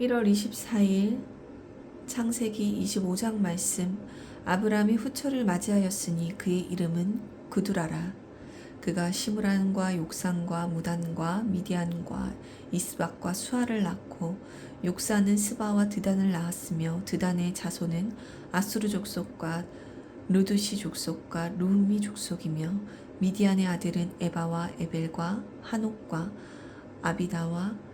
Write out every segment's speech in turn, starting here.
1월 24일 창세기 25장 말씀. 아브라함이 후처를 맞이하였으니 그의 이름은 구두라라. 그가 시므란과 욕산과 무단과 미디안과 이스박과 수아를 낳고 욕산은 스바와 드단을 낳았으며 드단의 자손은 아수르 족속과 루드시 족속과 루미 족속이며 미디안의 아들은 에바와 에벨과 한옥과 아비다와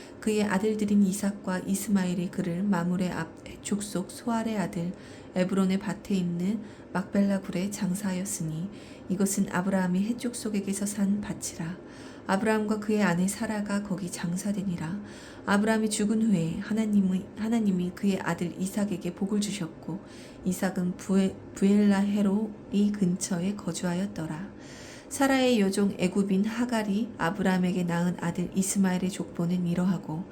그의 아들들인 이삭과 이스마엘이 그를 마물의 앞 족속 소알의 아들 에브론의 밭에 있는 막벨라 굴에 장사하였으니 이것은 아브라함이 해족속에게서 산 밭이라. 아브라함과 그의 아내 사라가 거기 장사되니라. 아브라함이 죽은 후에 하나님이 하나님이 그의 아들 이삭에게 복을 주셨고 이삭은 부에, 부엘라 헤로이 근처에 거주하였더라 사라의 여종 애굽인 하갈이 아브라함에게 낳은 아들 이스마엘의 족보는 이러하고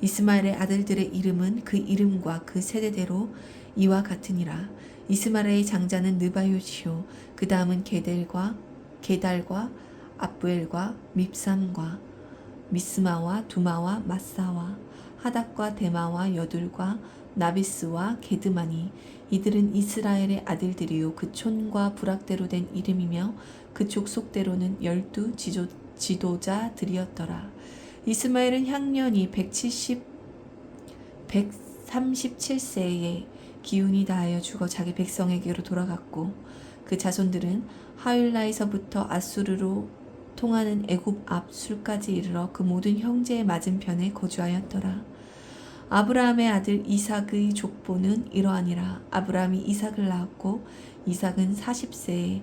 이스마엘의 아들들의 이름은 그 이름과 그 세대대로 이와 같으니라. 이스마엘의 장자는 느바요시오 그 다음은 게델과 게달과 압부엘과 밉삼과 미스마와 두마와 마사와 하닥과 데마와 여둘과 나비스와 게드마니 이들은 이스라엘의 아들들이요. 그 촌과 부락대로 된 이름이며 그 족속대로는 열두 지조, 지도자들이었더라. 이스마엘은 향년이 170 137세에 기운이 다하여 죽어 자기 백성에게로 돌아갔고 그 자손들은 하윌라에서부터 아수르로 통하는 애굽 앞 술까지 이르러 그 모든 형제의 맞은편에 거주하였더라. 아브라함의 아들 이삭의 족보는 이러하니라. 아브라함이 이삭을 낳았고 이삭은 40세에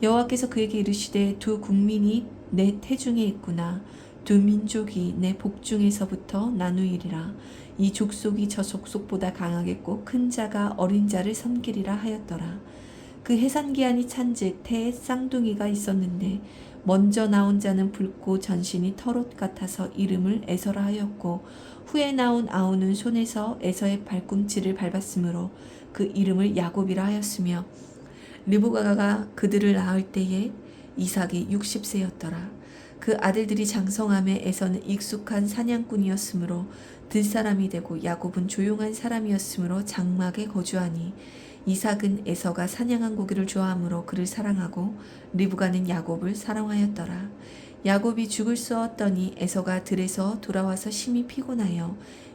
여호와께서 그에게 이르시되 두 국민이 내 태중에 있구나. 두 민족이 내 복중에서부터 나누이리라. 이 족속이 저 족속보다 강하겠고 큰 자가 어린 자를 섬기리라 하였더라. 그 해산 기한이 찬즉 태에 쌍둥이가 있었는데 먼저 나온 자는 붉고 전신이 털옷 같아서 이름을 에서라 하였고 후에 나온 아우는 손에서 에서의 발꿈치를 밟았으므로 그 이름을 야곱이라 하였으며 리브가가 그들을 낳을 때에 이삭이 60세였더라. 그 아들들이 장성함에 에서는 익숙한 사냥꾼이었으므로 들사람이 되고 야곱은 조용한 사람이었으므로 장막에 거주하니 이삭은 에서가 사냥한 고기를 좋아하므로 그를 사랑하고 리브가는 야곱을 사랑하였더라. 야곱이 죽을 쏘았더니 에서가 들에서 돌아와서 심히 피곤하여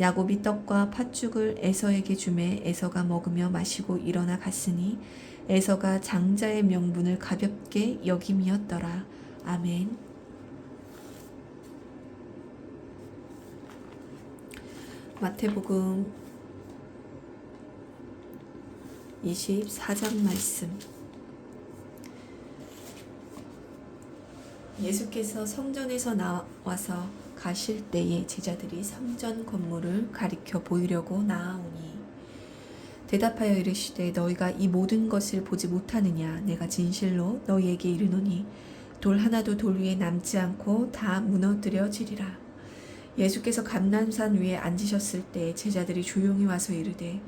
야곱이 떡과 팥죽을 에서에게 주매 에서가 먹으며 마시고 일어나 갔으니 에서가 장자의 명분을 가볍게 여김이었더라. 아멘. 마태복음 24장 말씀 예수께서 성전에서 나와서 가실 때에 제자들이 성전 건물을 가리켜 보이려고 나아오니 대답하여 이르시되 너희가 이 모든 것을 보지 못하느냐? 내가 진실로 너희에게 이르노니 돌 하나도 돌 위에 남지 않고 다 무너뜨려지리라. 예수께서 감남산 위에 앉으셨을 때 제자들이 조용히 와서 이르되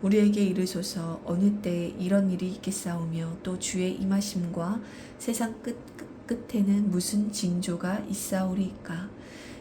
우리에게 이르소서. 어느 때에 이런 일이 있겠사오며 또 주의 임하심과 세상 끝 끝에는 무슨 징조가 있사오리이까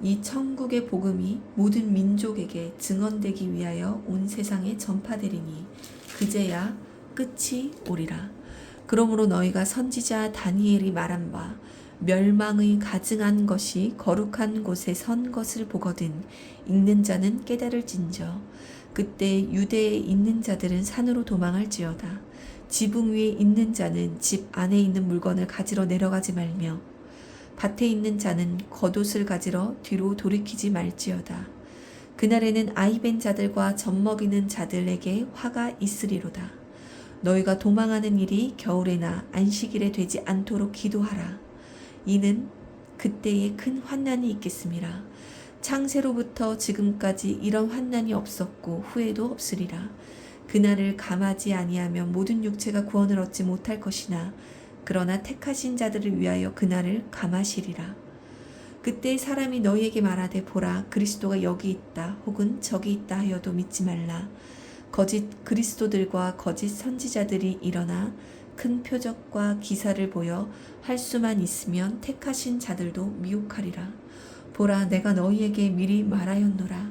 이 천국의 복음이 모든 민족에게 증언되기 위하여 온 세상에 전파되리니 그제야 끝이 오리라. 그러므로 너희가 선지자 다니엘이 말한 바 멸망의 가증한 것이 거룩한 곳에 선 것을 보거든 읽는 자는 깨달을진저 그때 유대에 있는 자들은 산으로 도망할지어다 지붕 위에 있는 자는 집 안에 있는 물건을 가지러 내려가지 말며 밭에 있는 자는 겉옷을 가지러 뒤로 돌이키지 말지어다. 그날에는 아이벤 자들과 젖먹이는 자들에게 화가 있으리로다. 너희가 도망하는 일이 겨울에나 안식일에 되지 않도록 기도하라. 이는 그때에 큰 환난이 있겠습니다. 창세로부터 지금까지 이런 환난이 없었고 후에도 없으리라. 그날을 감하지 아니하면 모든 육체가 구원을 얻지 못할 것이나 그러나 택하신 자들을 위하여 그날을 감하시리라. 그때 사람이 너희에게 말하되 보라 그리스도가 여기 있다 혹은 저기 있다 하여도 믿지 말라. 거짓 그리스도들과 거짓 선지자들이 일어나 큰 표적과 기사를 보여 할 수만 있으면 택하신 자들도 미혹하리라. 보라 내가 너희에게 미리 말하였노라.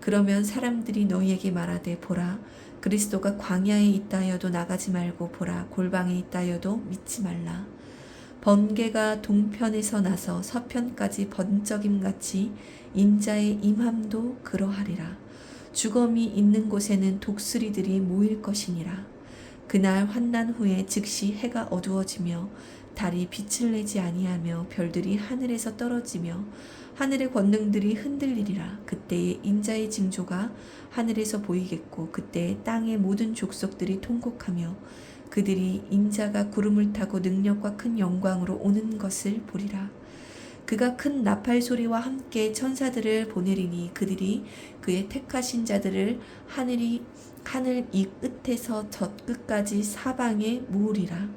그러면 사람들이 너희에게 말하되 보라 그리스도가 광야에 있다 하여도 나가지 말고 보라 골방에 있다 하여도 믿지 말라. 번개가 동편에서 나서 서편까지 번쩍임 같이 인자의 임함도 그러하리라. 주검이 있는 곳에는 독수리들이 모일 것이니라. 그날 환난 후에 즉시 해가 어두워지며 달이 빛을 내지 아니하며 별들이 하늘에서 떨어지며 하늘의 권능들이 흔들리리라. 그때에 인자의 징조가 하늘에서 보이겠고 그때 땅의 모든 족속들이 통곡하며 그들이 인자가 구름을 타고 능력과 큰 영광으로 오는 것을 보리라. 그가 큰 나팔 소리와 함께 천사들을 보내리니 그들이 그의 택하신 자들을 하늘이 하늘 이 끝에서 저 끝까지 사방에 모으리라.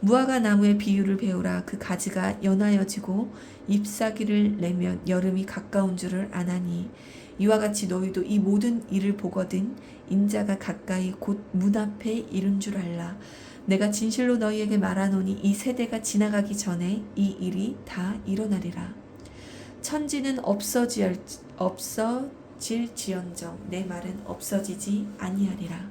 무화과 나무의 비유를 배우라. 그 가지가 연하여지고 잎사귀를 내면 여름이 가까운 줄을 아나니. 이와 같이 너희도 이 모든 일을 보거든 인자가 가까이 곧 문 앞에 이른 줄 알라. 내가 진실로 너희에게 말하노니 이 세대가 지나가기 전에 이 일이 다 일어나리라. 천지는 없어질 없어질지언정 내 말은 없어지지 아니하리라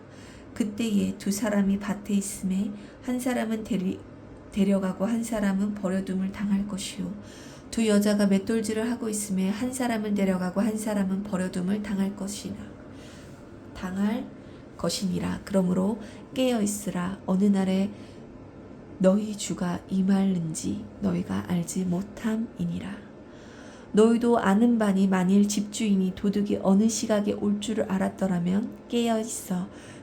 그때에 두 사람이 밭에 있음에 한 사람은 데리, 데려가고 한 사람은 버려둠을 당할 것이요. 두 여자가 맷돌질을 하고 있음에 한 사람은 데려가고 한 사람은 버려둠을 당할 것이나 당할 것이니라. 그러므로 깨어 있으라. 어느 날에 너희 주가 임할는지 너희가 알지 못함이니라. 너희도 아는 바니 만일 집주인이 도둑이 어느 시각에 올 줄을 알았더라면 깨어 있어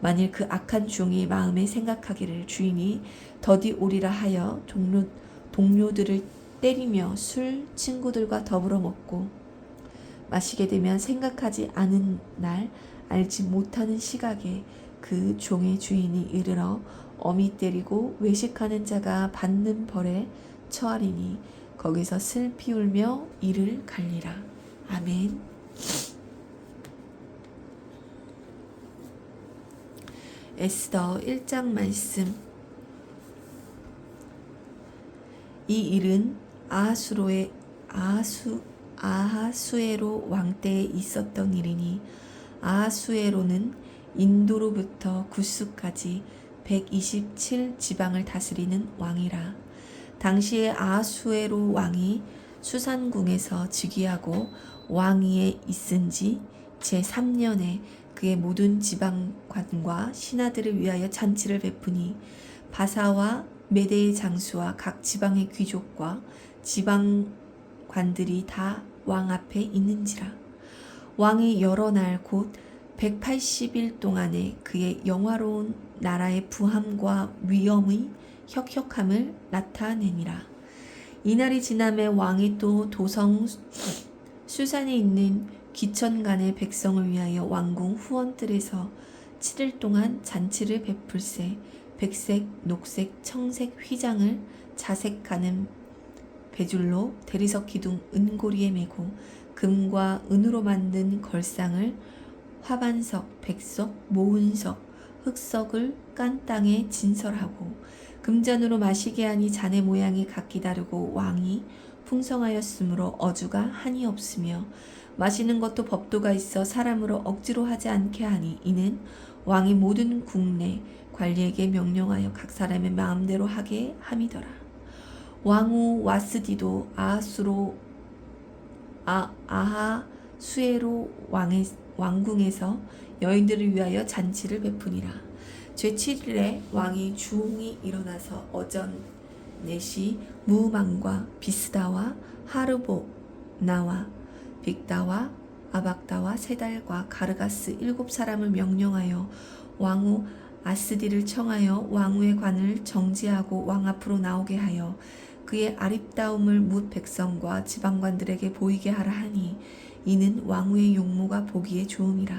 만일 그 악한 종이 마음에 생각하기를 주인이 더디 오리라 하여 동료, 동료들을 때리며 술 친구들과 더불어 먹고 마시게 되면 생각하지 않은 날 알지 못하는 시각에 그 종의 주인이 이르러 어미 때리고 외식하는 자가 받는 벌에 처하리니 거기서 슬피 울며 이를 갈리라. 아멘. 에스더 1장 말씀 이 일은 아하수로의 아하수 아하수에로 왕 때에 있었던 일이니 아하수에로는 인도로부터 구스까지 127 지방을 다스리는 왕이라. 당시에 아하수에로 왕이 수산궁에서 즉위하고 왕위에 있은 지 제3년에 그의 모든 지방관과 신하들을 위하여 잔치를 베푸니 바사와 메대의 장수와 각 지방의 귀족과 지방관들이 다 왕 앞에 있는지라. 왕이 여러 날 곧 180일 동안에 그의 영화로운 나라의 부함과 위엄의 혁혁함을 나타내니라. 이날이 지남에 왕이 또 도성 수산에 있는 기천간의 백성을 위하여 왕궁 후원들에서 7일 동안 잔치를 베풀세 백색, 녹색, 청색 휘장을 자색하는 배줄로 대리석 기둥 은고리에 메고 금과 은으로 만든 걸상을 화반석, 백석, 모은석, 흑석을 깐 땅에 진설하고 금잔으로 마시게 하니 잔의 모양이 각기 다르고 왕이 풍성하였으므로 어주가 한이 없으며 마시는 것도 법도가 있어 사람으로 억지로 하지 않게 하니 이는 왕이 모든 국내 관리에게 명령하여 각 사람의 마음대로 하게 함이더라. 왕후 와스디도 아하수로 아 아하 수에로 왕의 왕궁에서 여인들을 위하여 잔치를 베푸니라. 제 7일에 왕이 주홍이 일어나서 어전 넷이 무망과 비스다와 하르보 나와 빅다와 아박다와 세달과 가르가스 일곱 사람을 명령하여 왕후 아스디를 청하여 왕후의 관을 정지하고 왕 앞으로 나오게 하여 그의 아립다움을 뭇 백성과 지방관들에게 보이게 하라 하니 이는 왕후의 용모가 보기에 좋음이라.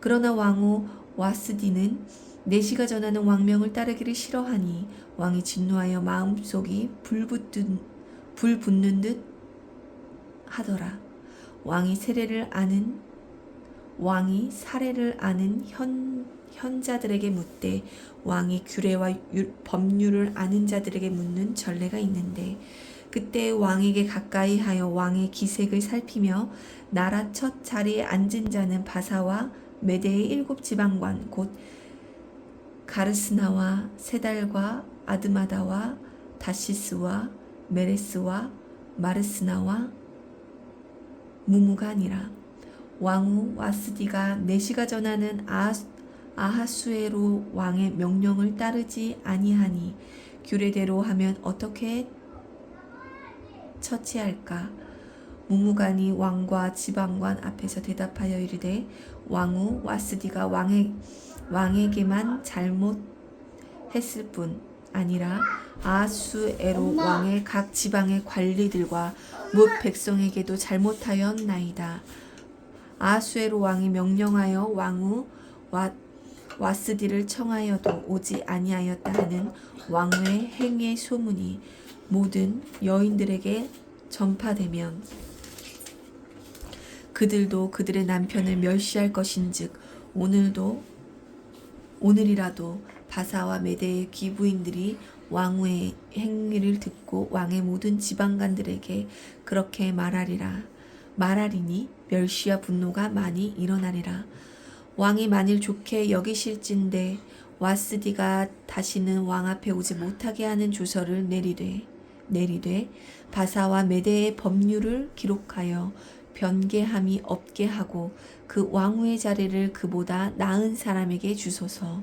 그러나 왕후 와스디는 내시가 전하는 왕명을 따르기를 싫어하니 왕이 진노하여 마음속이 불붙든 불 붙는 듯 하더라. 왕이 세례를 아는 왕이 사례를 아는 현 현자들에게 묻되 왕이 규례와 유, 법률을 아는 자들에게 묻는 전례가 있는데 그때 왕에게 가까이 하여 왕의 기색을 살피며 나라 첫 자리에 앉은 자는 바사와 메대의 일곱 지방관 곧 가르스나와 세달과 아드마다와 다시스와 메레스와 마르스나와 무무가 아니라 왕후 와스디가 내시가 전하는 아 아하수에로 왕의 명령을 따르지 아니하니 규례대로 하면 어떻게 처치할까? 무무간이 왕과 지방관 앞에서 대답하여 이르되 왕후 와스디가 왕의 왕에게만 잘못했을 뿐 아니라 아하수에로 왕의 각 지방의 관리들과 뭇 백성에게도 잘못하였나이다. 아하수에로 왕이 명령하여 왕후 와 와스디를 청하여도 오지 아니하였다 하는 왕의 행의 소문이 모든 여인들에게 전파되면 그들도 그들의 남편을 멸시할 것인즉 오늘도 오늘이라도 바사와 메대의 기부인들이 왕후의 행위를 듣고 왕의 모든 지방관들에게 그렇게 말하리라. 말하리니 멸시와 분노가 많이 일어나리라. 왕이 만일 좋게 여기실진데 와스디가 다시는 왕 앞에 오지 못하게 하는 조서를 내리되 내리되 바사와 메대의 법률을 기록하여 변개함이 없게 하고 그 왕후의 자리를 그보다 나은 사람에게 주소서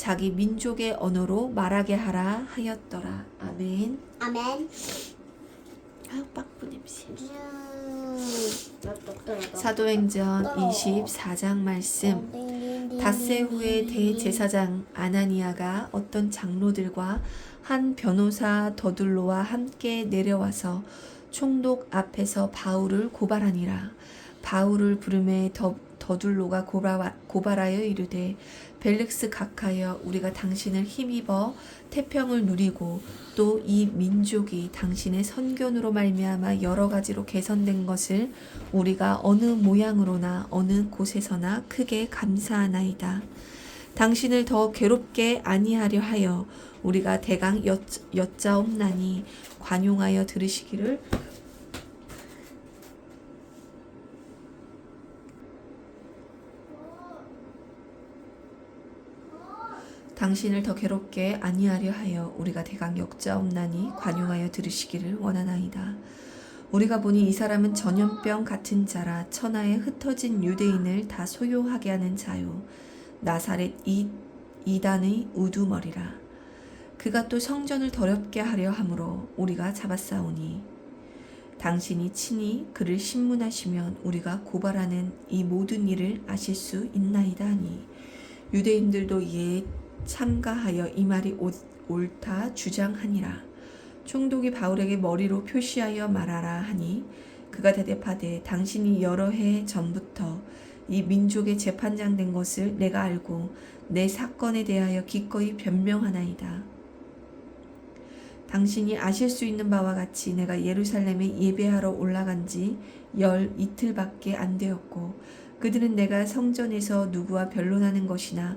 자기 민족의 언어로 말하게 하라 하였더라. 아멘. 아멘. 아, 빵꾸 냄새. 사 사도행전 24장 말씀. 닷새 후에 대제사장 아나니아가 어떤 장로들과 한 변호사 더둘로와 함께 내려와서 총독 앞에서 바울을 고발하니라. 바울을 부름에 더, 더둘로가 고발, 고발하여 이르되 벨릭스 각하여 우리가 당신을 힘입어 태평을 누리고 또 이 민족이 당신의 선견으로 말미암아 여러 가지로 개선된 것을 우리가 어느 모양으로나 어느 곳에서나 크게 감사하나이다. 당신을 더 괴롭게 아니하려 하여 우리가 대강 여, 여짜옵나니 관용하여 들으시기를 당신을 더 괴롭게 아니하려 하여 우리가 대강 역자옵나니 관용하여 들으시기를 원하나이다. 우리가 보니 이 사람은 전염병 같은 자라 천하에 흩어진 유대인을 다 소요하게 하는 자요 나사렛 이 이단의 우두머리라 그가 또 성전을 더럽게 하려 함으로 우리가 잡았사오니 당신이 친히 그를 신문하시면 우리가 고발하는 이 모든 일을 아실 수 있나이다 하니 유대인들도 이에 참가하여 이 말이 옳- 옳다 주장하니라 총독이 바울에게 머리로 표시하여 말하라 하니 그가 대답하되 당신이 여러 해 전부터 이 민족의 재판장 된 것을 내가 알고 내 사건에 대하여 기꺼이 변명하나이다. 당신이 아실 수 있는 바와 같이 내가 예루살렘에 예배하러 올라간 지 열 이틀밖에 안 되었고 그들은 내가 성전에서 누구와 변론하는 것이나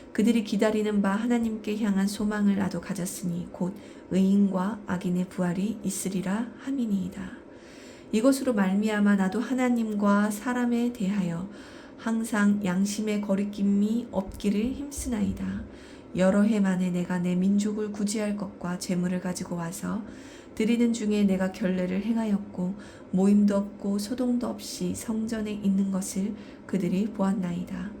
그들이 기다리는 바 하나님께 향한 소망을 나도 가졌으니 곧 의인과 악인의 부활이 있으리라 함이니이다. 이것으로 말미암아 나도 하나님과 사람에 대하여 항상 양심의 거리낌이 없기를 힘쓰나이다. 여러 해 만에 내가 내 민족을 구제할 것과 재물을 가지고 와서 드리는 중에 내가 결례를 행하였고 모임도 없고 소동도 없이 성전에 있는 것을 그들이 보았나이다.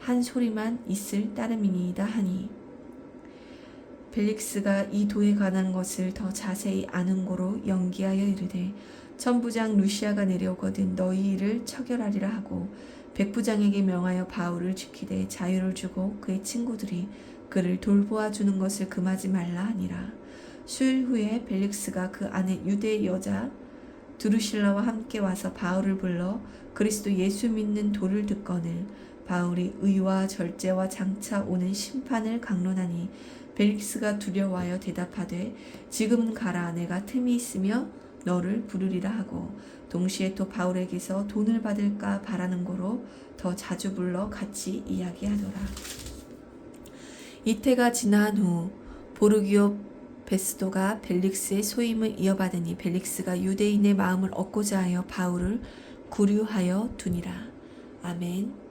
한 소리만 있을 따름이니이다 하니 벨릭스가 이 도에 관한 것을 더 자세히 아는 고로 연기하여 이르되 천부장 루시아가 내려오거든 너희 일을 처결하리라 하고 백부장에게 명하여 바울을 지키되 자유를 주고 그의 친구들이 그를 돌보아 주는 것을 금하지 말라 하니라. 수일 후에 벨릭스가 그 안에 유대 여자 두루실라와 함께 와서 바울을 불러 그리스도 예수 믿는 도를 듣거늘 바울이 의와 절제와 장차 오는 심판을 강론하니 벨릭스가 두려워하여 대답하되 지금은 가라 내가 틈이 있으며 너를 부르리라 하고 동시에 또 바울에게서 돈을 받을까 바라는 거로 더 자주 불러 같이 이야기하더라. 이태가 지난 후 보르기오 베스도가 벨릭스의 소임을 이어받으니 벨릭스가 유대인의 마음을 얻고자 하여 바울을 구류하여 두니라. 아멘.